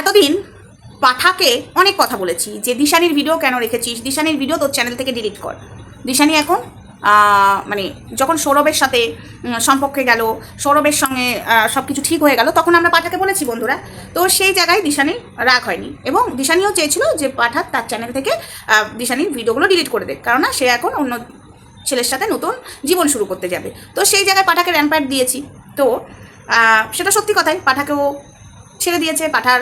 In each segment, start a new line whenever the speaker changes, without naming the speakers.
এতদিন পাঠাকে অনেক কথা বলেছি যে দিশানির ভিডিও কেন রেখেছিস? দিশানির ভিডিও তোর চ্যানেল থেকে ডিলিট কর। দিশানি এখন মানে যখন সৌরভের সাথে সম্পর্কে গেল, সৌরভের সঙ্গে সব কিছু ঠিক হয়ে গেল, তখন আমরা পাঠাকে বলেছি, বন্ধুরা, তো সেই জায়গায় দিশানির রাগ হয়নি। এবং দিশানিও চেয়েছিল যে পাঠা তার চ্যানেল থেকে দিশানির ভিডিওগুলো ডিলিট করে দেয় কারণ সে এখন অন্য ছেলের সাথে নতুন জীবন শুরু করতে যাবে। তো সেই জায়গায় পাঠাকে র্যাম্পার্ট দিয়েছি। তো সেটা সত্যি কথাই, পাঠাকেও ছেড়ে দিয়েছে। পাঠার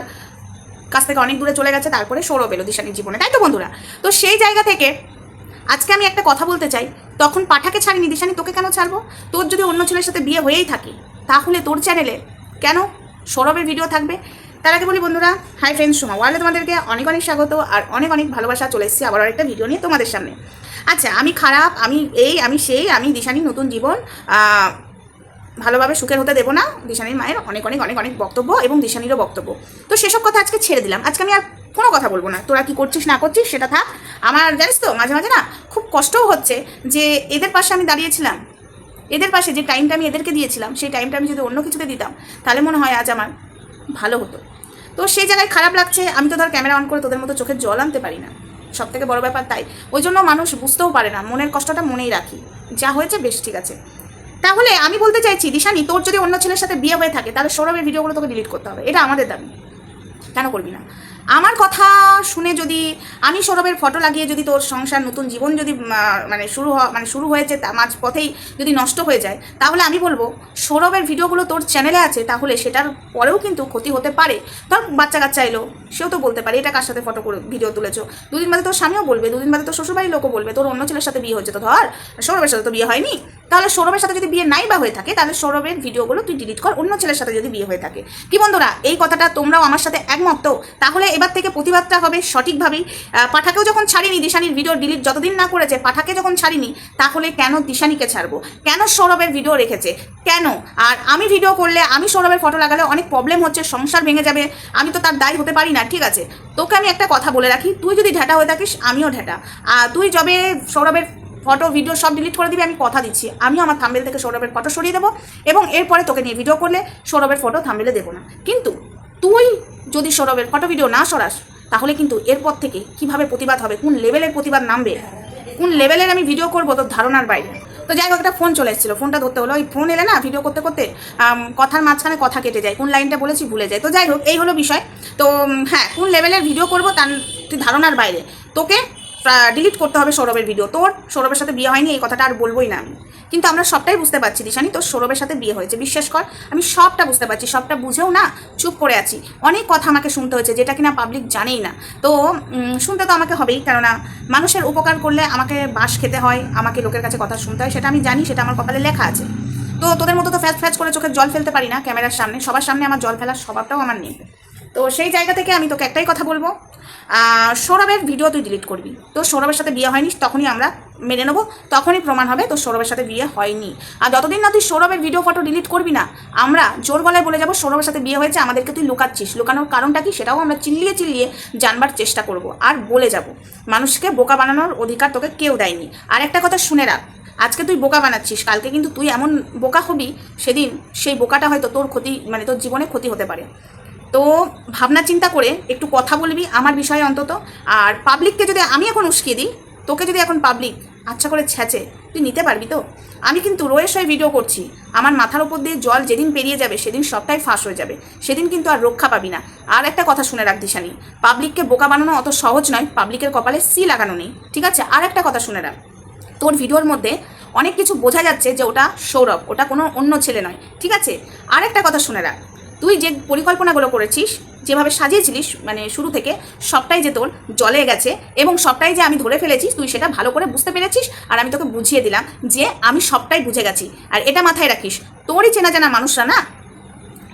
কাছ থেকে অনেক দূরে চলে গেছে, তারপরে সৌরভ এলো দিশানির জীবনে, তাই তো বন্ধুরা? তো সেই জায়গা থেকে আজকে আমি একটা কথা বলতে চাই। তখন পাঠাকে ছাড়িনি, দিশানি, তোকে কেন ছাড়বো? তোর যদি অন্য ছেলের সাথে বিয়ে হয়েই থাকে, তাহলে তোর চ্যানেলে কেন সৌরভের ভিডিও থাকবে? তার আগে বলি বন্ধুরা হাই ফ্রেন্ডস সোমা ওয়ার্ল্ডে তোমাদেরকে অনেক অনেক স্বাগত আর অনেক অনেক ভালোবাসা। চলে এসেছি আবার একটা ভিডিও নিয়ে তোমাদের সামনে। আচ্ছা আমি খারাপ, আমি এই, আমি সেই, আমি দিশানি নতুন জীবন ভালোভাবে সুখের হতে দেবো না। দিশানির মায়ের অনেক অনেক অনেক অনেক বক্তব্য এবং দিশানিরও বক্তব্য। তো সেসব কথা আজকে ছেড়ে দিলাম। আজকে আমি আর কোনো কথা বলব না। তোরা কি করছিস, না করছিস, সেটা থাক। আমার জানিস তো, মাঝে মাঝে না খুব কষ্টও হচ্ছে যে এদের পাশে আমি দাঁড়িয়েছিলাম। এদের পাশে যে টাইমটা আমি এদেরকে দিয়েছিলাম, সেই টাইমটা আমি যদি অন্য কিছুতে দিতাম, তাহলে মনে হয় আজ আমার ভালো হতো। তো সেই জায়গায় খারাপ লাগছে। আমি তো ধর ক্যামেরা অন করে তোদের মতো চোখের জল আনতে পারি না। সব থেকে বড় ব্যাপার তাই। ওই জন্য মানুষ বুঝতেও পারে না। মনের কষ্টটা মনেই রাখি। যা হয়েছে বেশ ঠিক আছে। তাহলে আমি বলতে চাইছি, দিশানি, তোর যদি অন্য ছেলের সাথে বিয়ে হয়ে থাকে, তাহলে সৌরভের ভিডিওগুলো তোকে ডিলিট করতে হবে। এটা আমাদের দাবি। কেন করবি না? আমার কথা শুনে যদি আমি সৌরভের ফটো লাগিয়ে যদি তোর সংসার, নতুন জীবন যদি মানে শুরু মানে শুরু হয়েছে, তা মাঝ পথেই যদি নষ্ট হয়ে যায়, তাহলে আমি বলব, সৌরভের ভিডিওগুলো তোর চ্যানেলে আছে, তাহলে সেটার পরেও কিন্তু ক্ষতি হতে পারে। ধর বাচ্চা কাচ্চা এলো, সেও তো বলতে পারে, এটা কার সাথে ফটো করে ভিডিও তুলেছো? দুদিন বাদে তোর স্বামীও বলবে, দুদিন বাদে তোর শ্বশুরবাড়ির লোকও বলবে, তোর অন্য ছেলের সাথে বিয়ে হয়েছে, তো ধর, সৌরভের সাথে তো বিয়ে হয়নি। তাহলে সৌরভের সাথে যদি বিয়ে নাই বা হয়ে থাকে, তাহলে সৌরভের ভিডিওগুলো তুই ডিলিট কর, অন্য ছেলের সাথে যদি বিয়ে হয়ে থাকে। কি বন্ধুরা, এই কথাটা তোমরাও আমার সাথে একমত, তো? তাহলে এবার থেকে প্রতিবাদটা হবে সঠিকভাবেই। পাঠাকেও যখন ছাড়িনি, দিশানির ভিডিও ডিলিট যতদিন না করেছে, পাঠাকে যখন ছাড়িনি, তাহলে কেন দিশানিকে ছাড়বো? কেন সৌরভের ভিডিও রেখেছে? কেন? আর আমি ভিডিও করলে আমি সৌরভের ফটো লাগালে অনেক প্রবলেম হচ্ছে, সংসার ভেঙে যাবে, আমি তো তার দায়ী হতে পারি না, ঠিক আছে? তোকে আমি একটা কথা বলে রাখি, তুই যদি ঢ্যাটা হয়ে থাকিস, আমিও ঢ্যাটা আর তুই যবে সৌরভের ফটো ভিডিও সব ডিলিট করে দিবি, আমি কথা দিচ্ছি। আমিও আমার থাম্বেল থেকে সৌরভের ফটো সরিয়ে দেবো এবং এরপরে তোকে নিয়ে ভিডিও করলে সৌরভের ফটো থাম্বেলে দেবো না। কিন্তু তুই যদি সৌরভের ফটো ভিডিও না সরাস, তাহলে কিন্তু এরপর থেকে কীভাবে প্রতিবাদ হবে, কোন লেভেলের প্রতিবাদ নামবে, কোন লেভেলের আমি ভিডিও করব তোর ধারণার বাইরে। তো যাই হোক, একটা ফোন চলে এসেছিল। ফোনটা ধরতে হলো, ওই ফোন এলে না ভিডিও করতে করতে কথার মাঝখানে কথা কেটে যায়, কোন লাইনটা বলেছি ভুলে যায়। তো যাই হোক, এই হলো বিষয়। তো হ্যাঁ কোন লেভেলের ভিডিও করব তার ধারণার বাইরে। তোকে ডিলিট করতে হবে সৌরভের ভিডিও তোর সৌরভের সাথে বিয়ে হয়নি, এই কথাটা আর বলবোই না আমি। কিন্তু আমরা সবটাই বুঝতে পারছি, দিশানি, তোর সৌরভের সাথে বিয়ে হয়েছে। বিশ্বাস কর, আমি সবটা বুঝতে পারছি, সবটা বুঝেও না চুপ করে আছি। অনেক কথা আমাকে শুনতে হয়েছে, যেটা কিনা পাবলিক জানেই না। তো শুনতে তো আমাকে হবেই, কেননা মানুষের উপকার করলে আমাকে বাস খেতে হয়, আমাকে লোকের কাছে কথা শুনতে হয়, সেটা আমি জানি, সেটা আমার কপালে লেখা আছে। তো, তোদের মতো তো ফ্যাচ ফ্যাচ করে চোখের জল ফেলতে পারি না, ক্যামেরার সামনে, সবার সামনে আমার জল ফেলার স্বভাবটাও আমার নেই। তো, সেই জায়গা থেকে আমি তোকে একটাই কথা বলব সৌরভের ভিডিও তুই ডিলিট করবি। তো সৌরভের সাথে বিয়ে হয়নি, তখনই আমরা মেনে নেব, তখনই প্রমাণ হবে তো সৌরভের সাথে বিয়ে হয়নি। আর যতদিন না তুই সৌরভের ভিডিও ফটো ডিলিট করবি না, আমরা জোর গলায় বলে যাব সৌরভের সাথে বিয়ে হয়েছে, আমাদেরকে তুই লুকাচ্ছিস। লুকানোর কারণটা কি সেটাও আমরা চিল্লিয়ে চিল্লিয়ে জানবার চেষ্টা করব আর বলে যাব। মানুষকে বোকা বানানোর অধিকার তোকে কেউ দেয়নি। আর একটা কথা শুনে রাখ, আজকে তুই বোকা বানাচ্ছিস, কালকে কিন্তু তুই এমন বোকা হবি, সেদিন সেই বোকাটা হয়তো তোর ক্ষতি মানে তোর জীবনে ক্ষতি হতে পারে। তো ভাবনা চিন্তা করে একটু কথা বলবি আমার বিষয়ে অন্তত। আর পাবলিককে যদি আমি এখন উস্কিয়ে দিই, তোকে যদি এখন পাবলিক আচ্ছা করে ছ্যাচে তুই নিতে পারবি তো? আমি কিন্তু রোয়ের সয় ভিডিও করছি। আমার মাথার উপর দিয়ে জল যেদিন পেরিয়ে যাবে সেদিন সবটাই ফাঁস হয়ে যাবে। সেদিন কিন্তু আর রক্ষা পাবি না। আর একটা কথা শুনে রাখ দিশানি পাবলিককে বোকা বানানো অত সহজ নয় পাবলিকের কপালে সি লাগানো নেই, ঠিক আছে? আর একটা কথা শুনে রাখ, তোর ভিডিওর মধ্যে অনেক কিছু বোঝা যাচ্ছে যে ওটা সৌরভ, ওটা কোনো অন্য ছেলে নয়, ঠিক আছে? আর একটা কথা শুনে রাখ তুই যে পরিকল্পনাগুলো করেছিস, যেভাবে সাজিয়েছিলিস মানে শুরু থেকে সবটাই যে তোর জলে গেছে এবং সবটাই যে আমি ধরে ফেলেছি তুই সেটা ভালো করে বুঝতে পেরেছিস আর আমি তোকে বুঝিয়ে দিলাম যে আমি সবটাই বুঝে গেছি। আর এটা মাথায় রাখিস, তোরই চেনা জানা মানুষরা না,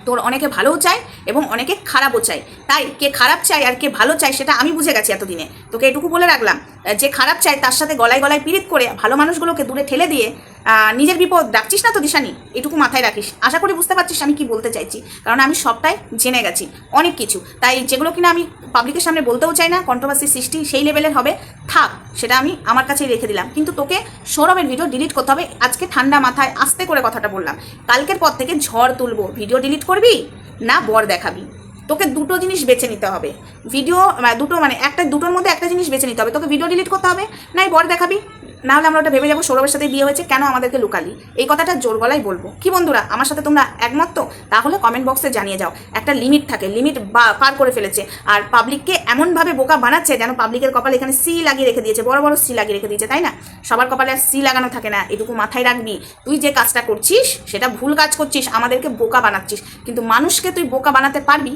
তোর অনেকে ভালোও চায় এবং অনেকে খারাপও চায়। তাই কে খারাপ চায় আর কে ভালো চায় সেটা আমি বুঝে গেছি এতদিনে। তোকে এটুকু বলে রাখলাম, যে খারাপ চায় তার সাথে গলায় গলায় পিরিত করে ভালো মানুষগুলোকে দূরে ঠেলে দিয়ে নিজের বিপদ ডাকছিস না তো দিশানি? এটুকু মাথায় রাখিস। আশা করি বুঝতে পারছিস আমি কি বলতে চাইছি। কারণ আমি সবটাই জেনে গেছি, অনেক কিছু। তাই যেগুলো কিনা আমি পাবলিকের সামনে বলতেও চাই না কন্ট্রোভার্সি সৃষ্টি সেই লেভেলের হবে। থাক, সেটা আমি আমার কাছেই রেখে দিলাম। কিন্তু তোকে সৌরভের ভিডিও ডিলিট করতে হবে। আজকে ঠান্ডা মাথায় আস্তে করে কথাটা বললাম। কালকের পর থেকে ঝড় তুলবো। ভিডিও ডিলিট করবি না বর দেখাবি? তোকে দুটো জিনিস বেছে নিতে হবে। ভিডিও মানে দুটো মানে একটা, দুটোর মধ্যে একটা জিনিস বেছে নিতে হবে। তোকে ভিডিও ডিলিট করতে হবে নাই বর দেখাবি? না হলে আমরা ওটা ভেবে যাব সৌরভের সাথে বিয়ে হয়েছে, কেন আমাদেরকে লুকালি? এই কথাটা জোর গলায় বলব। কি বন্ধুরা, আমার সাথে তোমরা একমত তো? তাহলে কমেন্ট বক্সে জানিয়ে যাও। একটা লিমিট থাকে লিমিট পার করে ফেলেছে। আর পাবলিককে এমনভাবে বোকা বানাচ্ছে যেন পাবলিকের কপালে এখানে সি লাগিয়ে রেখে দিয়েছে, বড় বড় সি লাগিয়ে রেখে দিয়েছে, তাই না? সবার কপালে আর সি লাগানো থাকে না, এটুকু মাথায় রাখবি। তুই যে কাজটা করছিস, সেটা ভুল কাজ করছিস, আমাদেরকে বোকা বানাচ্ছিস। কিন্তু মানুষকে তুই বোকা বানাতে পারবি?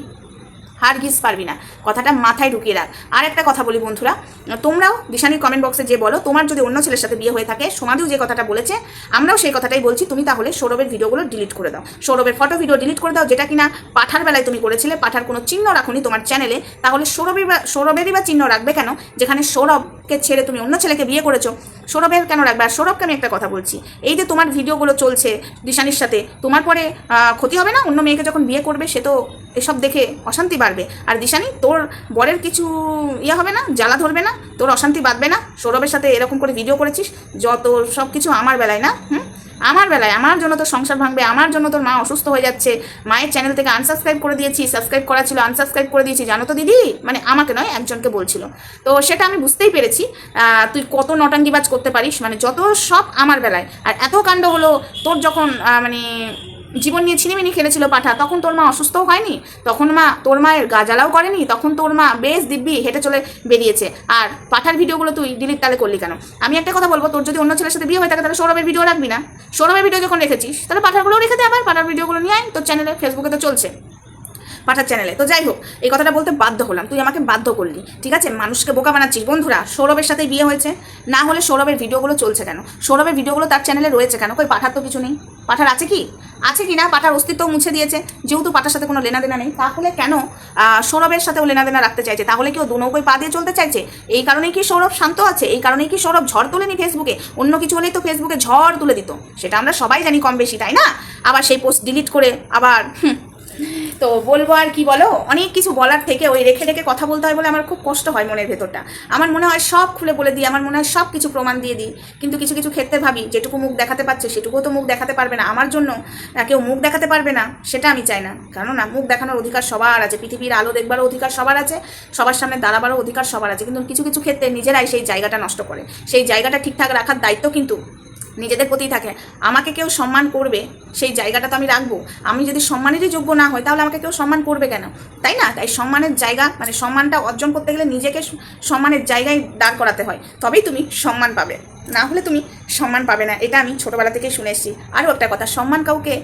হার গিস পারবি না। কথাটা মাথায় ঢুকিয়ে রাখ। আর একটা কথা বলি বন্ধুরা, তোমরাও দিশানির কমেন্ট বক্সে যে বলো, তোমার যদি অন্য ছেলের সাথে বিয়ে হয়ে থাকে সমাধিও যে কথাটা বলেছে, আমরাও সেই কথাটাই বলছি, তুমি তাহলে সৌরভের ভিডিওগুলো ডিলিট করে দাও। সৌরভের ফটো ভিডিও ডিলিট করে দাও, যেটা কিনা পাঠার বেলায় তুমি করেছিলে, পাঠার কোনো চিহ্ন রাখুনি তোমার চ্যানেলে তাহলে সৌরভের বা সৌরভেরই বা চিহ্ন রাখবে কেন? যেখানে সৌরভকে ছেড়ে তুমি অন্য ছেলেকে বিয়ে করেছ। সৌরভের কেন রাখবে? আর সৌরভকে আমি একটা কথা বলছি। এই যে তোমার ভিডিওগুলো চলছে দিশানির সাথে, তোমার পরে ক্ষতি হবে না? অন্য মেয়েকে যখন বিয়ে করবে, সে তো এসব দেখে অশান্তি বাড়বে। আর দিশানি, তোর বরের কিছু ইয়ে হবে না? জ্বালা ধরবে না? তোর অশান্তি বাঁধবে না? সৌরভের সাথে এরকম করে ভিডিও করেছিস? যত সব কিছু আমার বেলায় না? হুম? আমার বেলায়, আমার জন্য তোর সংসার ভাঙবে, আমার জন্য তোর মা অসুস্থ হয়ে যাচ্ছে। মায়ের চ্যানেল থেকে আনসাবস্ক্রাইব করে দিয়েছি সাবস্ক্রাইব করা ছিল আনসাবস্ক্রাইব করে দিয়েছি, জানো তো দিদি? মানে আমাকে নয়, একজনকে বলছিল। তো সেটা আমি বুঝতেই পেরেছি। তুই কত নটাঙ্গিবাজ করতে পারিস? মানে যত সব আমার বেলায়। আর এত কাণ্ড হলো, তোর যখন মানে জীবন নিয়ে ছিনিমিনি খেলেছিল পাঠা। তখন তোর মা অসুস্থও হয়নি? তখন মা তোর মায়ের গাজালাও করেনি? তখন তোর মা বেশ দিব্যি হেঁটে চলে বেরিয়েছে। আর পাঠার ভিডিওগুলো তুই ডিলিট তাহলে করলি কেন? আমি একটা কথা বলব, তোর যদি অন্য ছেলের সাথে বিয়ে হয়ে থাকে, তাহলে সৌরভের ভিডিও রাখবি না? সৌরভের ভিডিও যখন রেখেছিস, তাহলে পাঠারগুলোও রেখে দে আবার। পাঠার ভিডিওগুলো নিয়ে আয়, তোর চ্যানেলে ফেসবুকে তো চলছে। পাঠার চ্যানেলে তো যাই হোক, এই কথাটা বলতে বাধ্য হলাম। তুই আমাকে বাধ্য করলি, ঠিক আছে? মানুষকে বোকা বানাচ্ছিস। বন্ধুরা, সৌরভের সাথে বিয়ে হয়েছে। না হলে সৌরভের ভিডিওগুলো চলছে কেন? সৌরভের ভিডিওগুলো তার চ্যানেলে রয়েছে কেন? কই, পাঠার তো কিছু নেই। পাঠার আছে কি? আছে কি না? পাঠার অস্তিত্ব মুছে দিয়েছে। যেহেতু পাটার সাথে কোনো লেনা দেনা নেই তাহলে কেন সৌরভের সাথেও লেনাদেনা রাখতে চাইছে? তাহলে কি ও দু নৌকোয় পা দিয়ে চলতে চাইছে? এই কারণেই কি সৌরভ শান্ত আছে? এই কারণেই কি সৌরভ ঝড় তোলেনি ফেসবুকে অন্য কিছু হলেই তো ফেসবুকে ঝড় তুলে দিত। সেটা আমরা সবাই জানি কম বেশি তাই না? আবার সেই পোস্ট ডিলিট করে আবার হুম, তো বলব আর কি বলো? অনেক কিছু বলার থেকে ওই রেখে রেখে কথা বলতে হয় বলে আমার খুব কষ্ট হয় মনের ভেতরটা। আমার মনে হয় সব খুলে বলে দিই, আমার মনে হয় সব কিছু প্রমাণ দিয়ে দিই। কিন্তু কিছু কিছু ক্ষেত্রে ভাবি, যেটুকু মুখ দেখাতে পারছে সেটুকুও তো মুখ দেখাতে পারবে না। আমার জন্য কেউ মুখ দেখাতে পারবে না, সেটা আমি চাই না। কারণ কেননা মুখ দেখানোর অধিকার সবার আছে, পৃথিবীর আলো দেখবারও অধিকার সবার আছে, সবার সামনে দাঁড়াবারও অধিকার সবার আছে। কিন্তু কিছু কিছু ক্ষেত্রে নিজেরাই সেই জায়গাটা নষ্ট করে। সেই জায়গাটা ঠিকঠাক রাখার দায়িত্ব কিন্তু নিজেদের প্রতি থাকে। আমাকে কেউ সম্মান করবে, সেই জায়গাটা তো আমি রাখব। আমি যদি সম্মানেরই যোগ্য না হয় তাহলে আমাকে কেউ সম্মান করবে কেন? তাই না? তাই সম্মানের জায়গা মানে সম্মানটা অর্জন করতে গেলে নিজেকে সম্মানের জায়গায় দাঁড় করাতে হয়। তবেই তুমি সম্মান পাবে। না হলে তুমি সম্মান পাবে না, এটা আমি ছোটোবেলা থেকে শুনে এসেছি। আরও একটা কথা, সম্মান কাউকে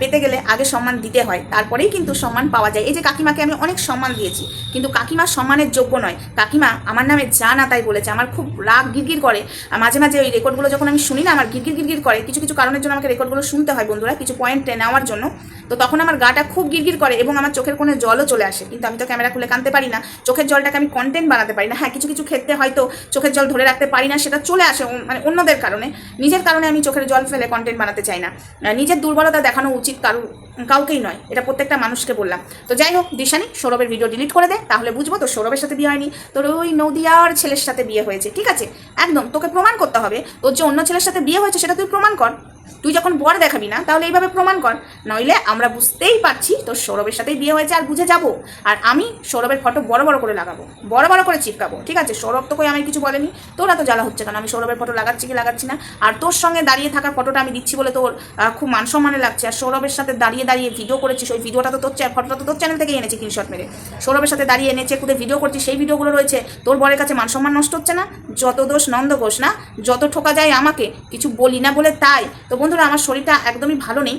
পেতে গেলে আগে সম্মান দিতে হয়, তারপরেই কিন্তু সম্মান পাওয়া যায়। এই যে কাকিমাকে আমি অনেক সম্মান দিয়েছি, কিন্তু কাকিমা সম্মানের যোগ্য নয়। কাকিমা আমার নামে যা না তাই বলেছে, আমার খুব রাগ গিরগির করে। মাঝে মাঝে ওই রেকর্ডগুলো যখন আমি শুনি না, আমার গিরগির গিরগির করে। কিছু কিছু কারণের জন্য আমাকে রেকর্ডগুলো শুনতে হয় বন্ধুরা, কিছু পয়েন্ট নেওয়ার জন্য। তো তখন আমার গাটা খুব গিরগির করে এবং আমার চোখের কোণে জলও চলে আসে। কিন্তু আমি তো ক্যামেরা খুলে কানতে পারি না, চোখের জলটাকে আমি কন্টেন্ট বানাতে পারি না। হ্যাঁ কিছু কিছু ক্ষেত্রে হয়তো চোখের জল ধরে রাখতে পারি না, সেটা চলে আসে মানে অন্যদের কারণে। নিজের কারণে আমি চোখের জল ফেলে কন্টেন্ট বানাতে চাই না। নিজের দুর্বলতা দেখানো উচিত কারু কাউকেই নয়। এটা প্রত্যেকটা মানুষকে বললাম। তো যাই হোক, দিশানি, সৌরভের ভিডিও ডিলিট করে দে, তাহলে বুঝব তো সৌরভের সাথে বিয়ে হয়নি। তোর ওই নদিয়ার ছেলের সাথে বিয়ে হয়েছে, ঠিক আছে? একদম, তোকে প্রমাণ করতে হবে। তোর যে অন্য ছেলের সাথে বিয়ে হয়েছে, সেটা তুই প্রমাণ কর। তুই যখন বর দেখাবি না, তাহলে এইভাবে প্রমাণ কর। নইলে আমরা বুঝতেই পারছি তোর সৌরভের সাথেই বিয়ে হয়েছে আর বুঝে যাব। আর আমি সৌরভের ফটো বড় বড় করে লাগাবো, বড় বড় করে চিপকাবো, ঠিক আছে? সৌরভ তো কই আমি কিছু বলেনি। তোর এত জ্বালা হচ্ছে কেন? আমি সৌরভের ফটো লাগাচ্ছি কি লাগাচ্ছি না? আর তোর সঙ্গে দাঁড়িয়ে থাকার ফটোটা আমি দিচ্ছি বলে তোর খুব মান সম্মানে লাগছে। আর সৌরভের সাথে দাঁড়িয়ে দাঁড়িয়ে ভিডিও করেছিস, ওই ভিডিওটা তো তোর ফটোটা তো তোর চ্যানেল থেকেই এনেছি স্ক্রিনশট মেরে। সৌরভের সাথে দাঁড়িয়ে এনেছে খুদে ভিডিও করছিস, সেই ভিডিওগুলো রয়েছে। তোর বরের কাছে মান সম্মান নষ্ট হচ্ছে না? যত দোষ নন্দ ঘোষ না, যত ঠোকা যায় আমাকে, কিছু বলি না বলে তাই। তো বন্ধুরা আমার শরীরটা একদমই ভালো নেই।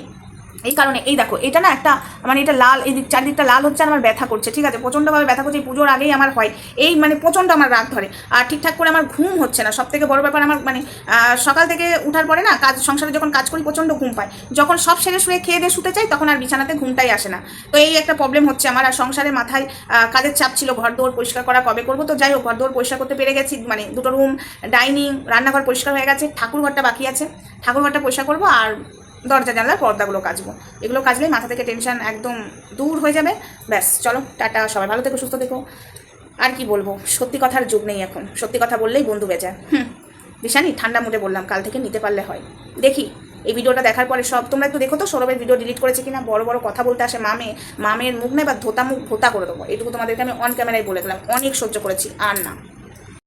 এই কারণে, এই দেখো, এটা না একটা মানে এটা লাল, এই চারদিকটা লাল হচ্ছে আমার ব্যথা করছে, ঠিক আছে? প্রচণ্ডভাবে ব্যথা করছে, এই পুজোর আগেই আমার হয়। এই মানে প্রচণ্ড আমার রাগ ধরে। আর ঠিকঠাক করে আমার ঘুম হচ্ছে না। সব থেকে বড় ব্যাপার আমার মানে সকাল থেকে উঠার পরে না কাজ, সংসারে যখন কাজ করি প্রচণ্ড ঘুম পায়। যখন সব সেরে শুয়ে খেয়ে দিয়ে শুতে চাই, তখন আর বিছানাতে ঘুমটাই আসে না। তো এই একটা প্রবলেম হচ্ছে আমার। আর সংসারে মাথায় কাজের চাপ ছিল ঘর দৌড় পরিষ্কার করা কবে করব? তো যাই হোক ঘর দৌড় পরিষ্কার করতে পেরে গেছি। মানে দুটো রুম ডাইনিং রান্নাঘর পরিষ্কার হয়ে গেছে। ঠাকুর ঘরটা বাকি আছে। ঠাকুর ঘরটা পরিষ্কার করব। আর দরজা, জানলার পর্দাগুলো কাচবো। এগুলো কাচলেই মাথা থেকে টেনশন একদম দূর হয়ে যাবে। ব্যাস, চলো, টাটা, সবাই ভালো থেকো, সুস্থ থেকো। আর কি বলব, সত্যি কথার যুগ নেই এখন। সত্যি কথা বললেই বন্ধু হুম দিশানি ঠান্ডা মুডে বললাম, কাল থেকে নিতে পারলে হয়। দেখি, এই ভিডিওটা দেখার পরে সব, তোমরা একটু দেখো তো, সৌরভের ভিডিও ডিলিট করেছে কিনা, বড় বড় কথা বলতে আসে মামে, মামের মুখ নেই বা ধোতা মুখ, ধোতা করে দেবো। এটুকু তোমাদেরকে আমি অন ক্যামেরায় বলে গেলাম অনেক সহ্য করেছি, আর না।